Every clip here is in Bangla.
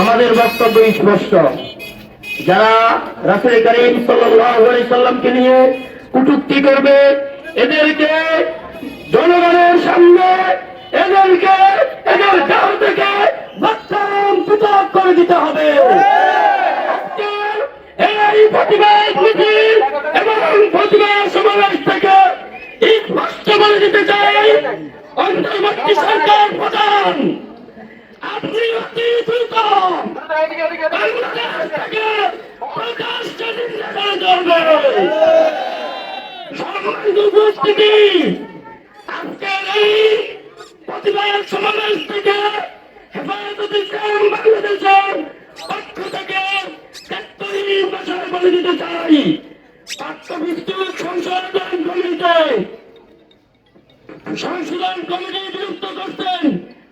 আমাদের বক্তব্য স্পষ্ট। যারা রাসুল করিম সাল্লামকে নিয়ে কুটুক্তি করবে, এদেরকে জনগণের সামনে, এদেরকে এদের গাঁও থেকে করে দিতে হবে। এই প্রতিবাদ সমাবেশ থেকে দিতে চাই। অন্তর্বর্তী সরকার প্রধান। আপনি থেকে প্রকাশ্য নিন্দা জানাতে হবে। সম্মানিত উপস্থিতি আজকের এই থেকে হেফাজত ইসলাম বাংলাদেশের পক্ষ থেকে ভাষায় বলে দিতে চাই পাঠ্যভিত্তিক সংশোধন কমিটিতে সংশোধন কমিটি বিলুপ্ত করতেন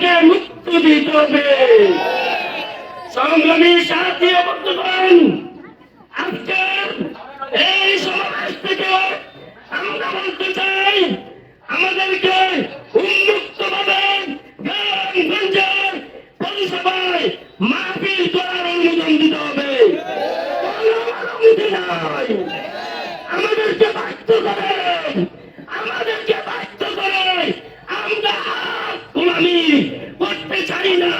তাকে মুক্তি দিতে হবে। সংগ্রামী সাথী বন্ধুগণ আজকের এই সমাবেশ থেকে আমরা বলতে চাই, আমাদেরকে উন্মুক্ত ভাবে আমাদেরকে বাধ্য করে আমাদেরকে বাধ্য করে আমরা আর গোলামি করতে চাই না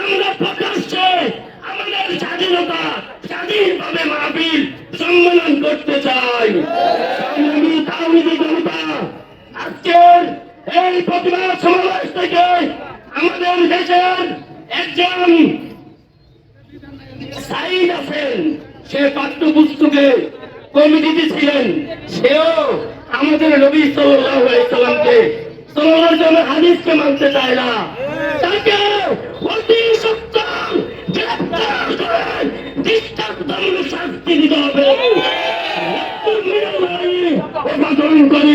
আমরা প্রকাশ্যে আমাদের স্বাধীনতা স্বাধীনভাবে মাহফিল সম্মেলন করতে চাই। জনতা, আজকের এই প্রতিবাদ সমাবেশ থেকে আমাদের দেশের একজন সাইদ আছেন, সে পাঠ্যপুস্তকে কমিটিতে ছিলেন সেও আমাদের নবী সাল্লামকে জন্য হাদিসকে মানতে চায় না। তাকে অতি দৃষ্টান্তমূলক শাস্তি দিতে হবে। করি